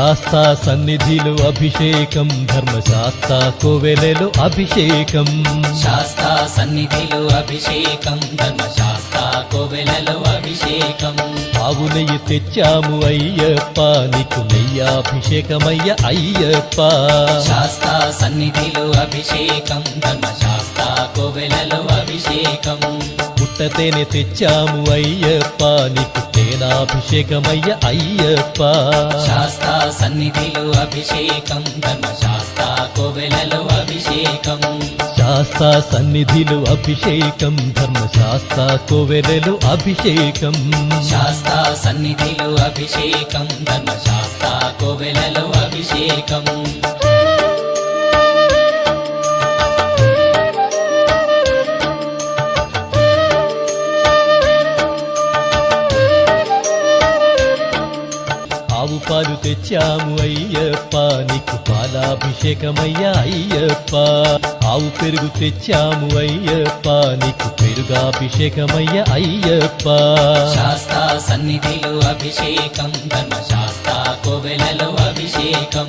శాస్తా సన్నిధిలో అభిషేకం ధర్మశాస్త్ర కోవెలలో అభిషేకం. శాస్తా సన్నిధిలో అభిషేకం ధర్మశాస్త్ర కోవెలలో అభిషేకం. ఆవు నెయ్యి తెచ్చాము అయ్యప్ప నీకు నెయ్యాభిషేకమయ్య అయ్యప్ప. శాస్తా సన్నిధిలో అభిషేకం ధర్మశాస్త్ర కోవెలలో అభిషేకం. పుట్టతేనె తెచ్చాము అయ్యప్ప నీకు తేనాభిషేకమయ్య అయ్యప్ప. శాస్తా సన్నిధిలో అభిషేకం ధర్మశాస్త్ర కోవెలలో అభిషేకం. శాస్త్ర సన్నిధిలో అభిషేకం ధర్మశాస్త్ర కోవెలలో అభిషేకం. శాస్తా సన్నిధిలో అభిషేకం ధర్మశాస్త్ర కోవెలలో అభిషేకం. ఆవు పాలు తెచ్చాము అయ్యప్ప నీకు పాలాభిషేకమయ్యా అయ్యప్ప. ఆవు పెరుగు తెచ్చాము అయ్యప్ప నీకు పెరుగాభిషేకమయ్య అయ్యప్ప. శాస్తా సన్నిధిలో అభిషేకం ధర్మశాస్త్ర కోవెలలో అభిషేకం.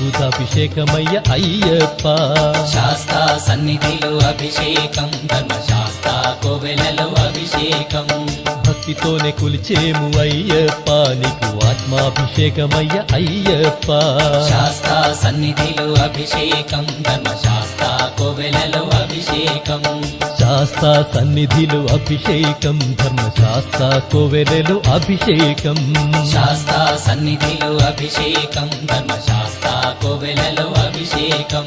విభూతాభిషేకమయ్య అయ్యప్ప. శాస్తా సన్నిధిలో అభిషేకం ధర్మశాస్త్ర కోవెలలో అభిషేకం. భక్తితోనే కొలిచేము అయ్యప్ప నీకు ఆత్మాభిషేకమయ్య అయ్యప్ప. శాస్తా సన్నిధిలో అభిషేకం ధర్మశాస్త్ర కోవెలలో అభిషేకం. శాస్త్ర సన్నిధిలో అభిషేకం ధర్మశాస్త్ర కోవెలలో అభిషేకం. శాస్త్ర సన్నిధిలో అభిషేకం ధర్మశాస్త్ర కోవెలలో అభిషేకం.